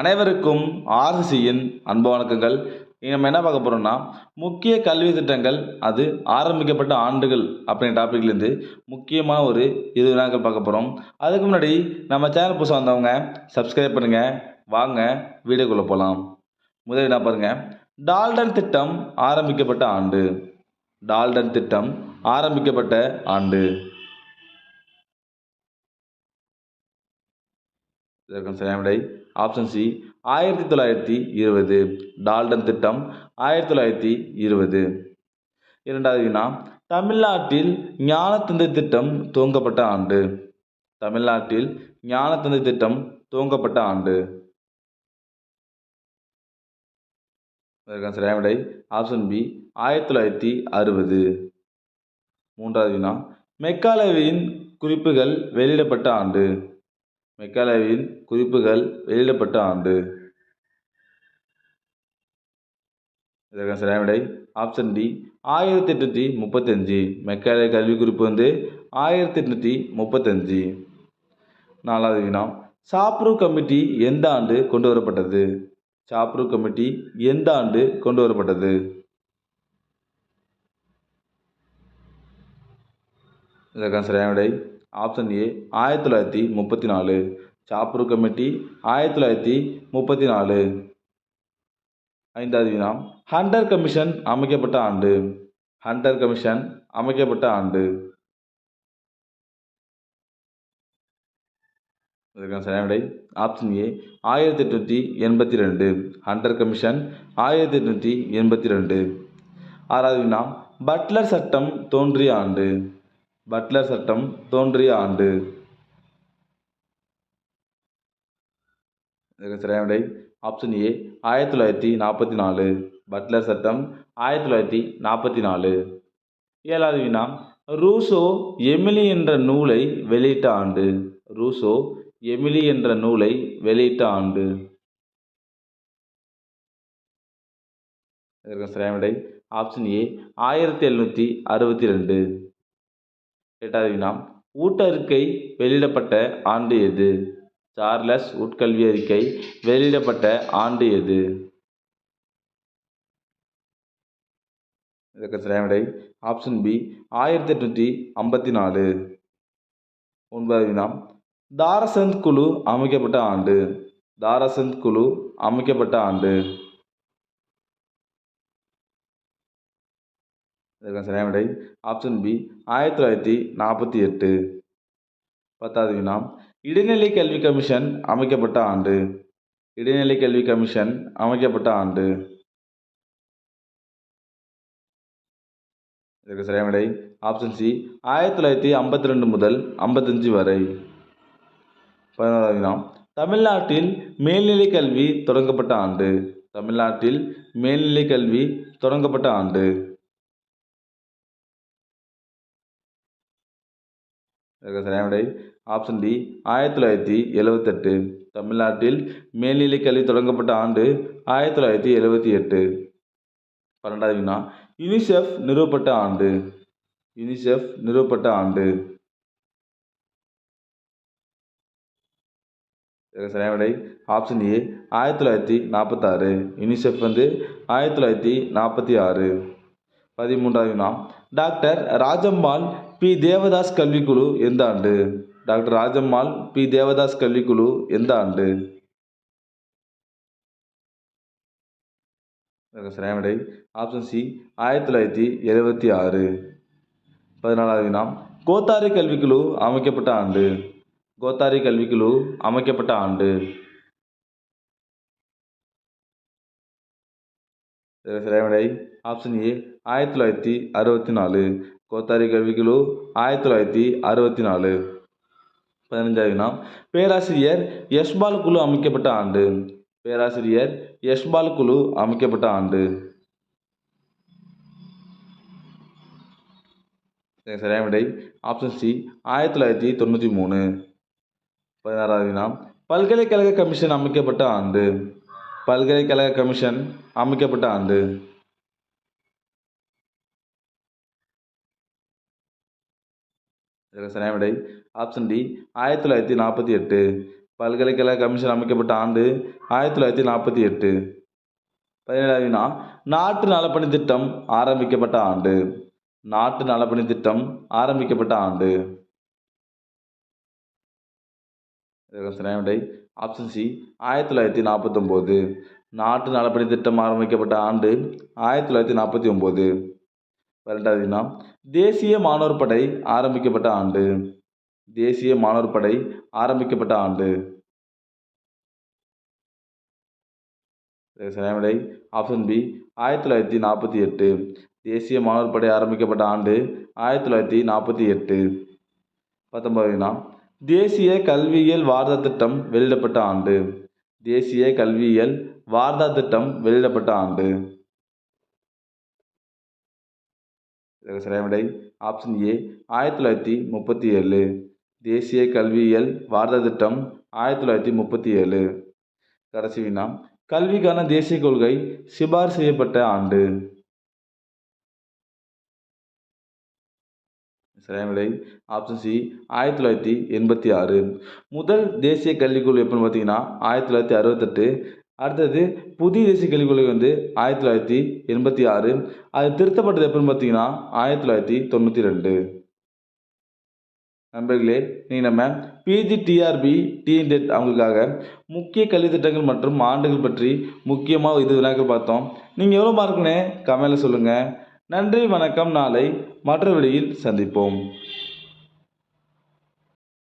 அனைவருக்கும் ஆர்சிசியின் அன்பு வணக்கங்கள். நம்ம என்ன பார்க்க போகிறோம்னா முக்கிய கல்வி திட்டங்கள் அது ஆரம்பிக்கப்பட்ட ஆண்டுகள் அப்படின்ற டாப்பிக்லேருந்து முக்கியமான ஒரு இது நாங்கள் பார்க்க போகிறோம் அதுக்கு முன்னாடி நம்ம சேனல் புதுசாக வந்தவங்க சப்ஸ்கிரைப் பண்ணுங்கள் வாங்க வீடியோக்குள்ளே போகலாம் முதலில் என்ன பாருங்கள் டால்டன் திட்டம் ஆரம்பிக்கப்பட்ட ஆண்டு. டால்டன் திட்டம் ஆரம்பிக்கப்பட்ட ஆண்டு. இதற்கான சரியான விடை ஆப்ஷன் சி ஆயிரத்தி தொள்ளாயிரத்தி இருபது. டால்டன் திட்டம் ஆயிரத்தி தொள்ளாயிரத்தி இருபது. இரண்டாவது வினா தமிழ்நாட்டில் ஞானத்தந்தை திட்டம் துவங்கப்பட்ட ஆண்டு. தமிழ்நாட்டில் ஞானத்தந்தை திட்டம் துவங்கப்பட்ட ஆண்டு. இதற்கான சரியான விடை ஆப்ஷன் பி ஆயிரத்தி தொள்ளாயிரத்தி அறுபது. மூன்றாவது வினா மெக்காலவியின் குறிப்புகள் வெளியிடப்பட்ட ஆண்டு. மெக்காலேவின் குறிப்புகள் வெளியிடப்பட்ட ஆண்டு. இதற்கான சரியான விடை ஆப்ஷன் டி ஆயிரத்தி எட்நூற்றி முப்பத்தஞ்சு. மெக்காலே கல்வி குறிப்பு வந்து ஆயிரத்தி எட்நூற்றி முப்பத்தஞ்சு. நாலாவது வினா சாப்ரூ கமிட்டி எந்த ஆண்டு கொண்டு வரப்பட்டது சாப்ரூ கமிட்டி எந்த ஆண்டு கொண்டு வரப்பட்டது இதற்கான சரியான விடை ஆப்ஷன் ஏ ஆயிரத்தி தொள்ளாயிரத்தி முப்பத்தி நாலு. சாப்ரு கமிட்டி ஆயிரத்தி தொள்ளாயிரத்தி முப்பத்தி நாலு. ஐந்தாவது வினா ஹண்டர் கமிஷன் அமைக்கப்பட்ட ஆண்டு. ஹண்டர் கமிஷன் அமைக்கப்பட்ட ஆண்டு. இதற்கான சரியான ஆப்ஷன் ஏ ஆயிரத்தி எட்நூற்றி எண்பத்தி ரெண்டு. ஹண்டர் கமிஷன் ஆயிரத்தி எட்நூற்றி எண்பத்தி ரெண்டு. ஆறாவது வினா பட்லர் சட்டம் தோன்றிய ஆண்டு. பட்லர் சட்டம் தோன்றிய ஆண்டு. இதற்கு சரியான விடை. ஆப்ஷன் ஏ ஆயிரத்தி தொள்ளாயிரத்தி நாற்பத்தி நாலு. பட்லர் சட்டம் ஆயிரத்தி தொள்ளாயிரத்தி நாற்பத்தி நாலு. ஏழாவது வினா ரூசோ எமிலி என்ற நூலை வெளியிட்ட ஆண்டு. ரூசோ எமிலி என்ற நூலை வெளியிட்ட ஆண்டு. சரியான விடை. ஆப்ஷன் ஏ ஆயிரத்தி எழுநூற்றி அறுபத்தி ரெண்டு. எட்டாவது வினா ஊட்டறிக்கை வெளியிடப்பட்ட ஆண்டு எது? சார்லஸ் உட்கல்வி அறிக்கை வெளியிடப்பட்ட ஆண்டு எது? இதற்கு சரியான ஆப்ஷன் பி ஆயிரத்தி எட்நூற்றி ஐம்பத்தி நாலு ஒன்பதாவது வினா தாரசந்த் குழு அமைக்கப்பட்ட ஆண்டு. தாரசந்த் குழு அமைக்கப்பட்ட ஆண்டு. இதற்கான சரியான விடை ஆப்ஷன் பி ஆயிரத்தி தொள்ளாயிரத்தி நாற்பத்தி எட்டு. பத்தாவது வினா இடைநிலை கல்வி கமிஷன் அமைக்கப்பட்ட ஆண்டு. இடைநிலை கல்வி கமிஷன் அமைக்கப்பட்ட ஆண்டு. இதற்கு சரியான விடை ஆப்ஷன் சி ஆயிரத்தி தொள்ளாயிரத்தி ஐம்பத்தி ரெண்டு முதல் ஐம்பத்தஞ்சு வரை. பதினோராவது வினா தமிழ்நாட்டில் மேல்நிலை கல்வி தொடங்கப்பட்ட ஆண்டு. தமிழ்நாட்டில் மேல்நிலை கல்வி தொடங்கப்பட்ட ஆண்டு. இதற்கு சரியான விடை ஆப்ஷன் டி ஆயிரத்தி தொள்ளாயிரத்தி எழுவத்தெட்டு தமிழ்நாட்டில் மேல்நிலை கல்வி தொடங்கப்பட்ட ஆண்டு ஆயிரத்தி தொள்ளாயிரத்தி எழுவத்தி எட்டு. பன்னெண்டாவது வினா யுனிசெஃப் நிறுவப்பட்ட ஆண்டு. யுனிசெஃப் நிறுவப்பட்ட ஆண்டு. இதற்கு சரியான விடை ஆப்ஷன் ஏ ஆயிரத்தி தொள்ளாயிரத்தி நாற்பத்தாறு. யுனிசெஃப் வந்து ஆயிரத்தி தொள்ளாயிரத்தி நாற்பத்தி ஆறு. பதிமூன்றாவது வினா டாக்டர் ராஜம்மாள் பி. தேவதாஸ் கல்விக்குழு எந்த ஆண்டு? Doctor Rajammal B. தேவதாஸ் கல்விக்குழு எந்த ஆண்டு? இதற்கு ஆப்ஷன் சி ஆயிரத்தி தொள்ளாயிரத்தி எழுபத்தி ஆறு. பதினாலாவது நாம் கோத்தாரி கல்விக்குழு அமைக்கப்பட்ட ஆண்டு. கோத்தாரி கல்விக்குழு அமைக்கப்பட்ட ஆண்டு. இதற்கு ஆப்ஷன் ஏ ஆயிரத்தி தொள்ளாயிரத்தி அறுபத்தி நாலு. கோத்தாரி கல்விக்குழு ஆயிரத்தி தொள்ளாயிரத்தி அறுபத்தி நாலு. பதினஞ்சாவது வினா. பேராசிரியர் யஷ்பால் குழு அமைக்கப்பட்ட ஆண்டு. பேராசிரியர் யஷ்பால் குழு அமைக்கப்பட்ட ஆண்டு. சரியான விடை. ஆப்ஷன் சி ஆயிரத்தி தொள்ளாயிரத்தி தொண்ணூற்றி மூணு. பதினாறாவது வினா. பல்கலைக்கழக கமிஷன் அமைக்கப்பட்ட ஆண்டு. பல்கலைக்கழக கமிஷன் அமைக்கப்பட்ட ஆண்டு. இதற்கு சரியான விடை ஆப்ஷன் டி ஆயிரத்தி தொள்ளாயிரத்தி நாற்பத்தி எட்டு. பல்கலைக்கழக கமிஷன் அமைக்கப்பட்ட ஆண்டு ஆயிரத்தி தொள்ளாயிரத்தி நாற்பத்தி எட்டு. பதினேழாவது வினா நாட்டு நலப்பணி திட்டம் ஆரம்பிக்கப்பட்ட ஆண்டு. நாட்டு நலப்பணி திட்டம் ஆரம்பிக்கப்பட்ட ஆண்டு. சரியான விடை ஆப்ஷன் சி ஆயிரத்தி தொள்ளாயிரத்தி நாற்பத்தொம்போது. நாட்டு நலப்பணி திட்டம் ஆரம்பிக்கப்பட்ட ஆண்டு ஆயிரத்தி தொள்ளாயிரத்தி நாற்பத்தி ஒம்பது. பன்னெண்டாவது வினா தேசிய மாணவர் படை ஆரம்பிக்கப்பட்ட ஆண்டு. தேசிய மாணவர் படை ஆரம்பிக்கப்பட்ட ஆண்டு. இதற்கு ஆப்ஷன் பி ஆயிரத்தி தொள்ளாயிரத்தி நாற்பத்தி எட்டு. தேசிய மாணவர் படை ஆரம்பிக்கப்பட்ட ஆண்டு ஆயிரத்தி தொள்ளாயிரத்தி நாற்பத்தி எட்டு. பத்தொன்பது தேசிய கல்வியியல் வார்தா திட்டம் வெளியிடப்பட்ட ஆண்டு. தேசிய கல்வியியல் வார்தா திட்டம் வெளியிடப்பட்ட ஆண்டு. சரியான விடை ஆப்ஷன் ஏ ஆயிரத்தி தொள்ளாயிரத்தி முப்பத்தி ஏழு. தேசிய கல்வியியல் வார்தா திட்டம் ஆயிரத்தி தொள்ளாயிரத்தி முப்பத்தி ஏழு. கடைசி வினா கல்விக்கான தேசிய கொள்கை சிபார் செய்யப்பட்ட ஆண்டு. சரியான விடை ஆப்ஷன் சி ஆயிரத்தி தொள்ளாயிரத்தி எண்பத்தி ஆறு. முதல் தேசிய கல்விக் கொள்கை எப்படின்னு பார்த்தீங்கன்னா ஆயிரத்தி தொள்ளாயிரத்தி அறுபத்தெட்டு அடுத்தது புதிய தேசிய கல்விக் கொள்கை வந்து ஆயிரத்தி தொள்ளாயிரத்தி எண்பத்தி ஆறு. அது திருத்தப்பட்டது எப்படின்னு பார்த்தீங்கன்னா ஆயிரத்தி தொள்ளாயிரத்தி தொண்ணூற்றி ரெண்டு. நண்பர்களே நீங்கள் நம்ம பிஜி டிஆர்பி டிஎன்டெட் அவங்களுக்காக முக்கிய கல்வி திட்டங்கள் மற்றும் ஆண்டுகள் பற்றி முக்கியமாக இது வினாக்கள் பார்த்தோம். நீங்கள் எவ்வளோ மார்க்குன்னு கமெண்டில் சொல்லுங்கள் நன்றி வணக்கம். நாளை மற்ற வெளியில் சந்திப்போம்.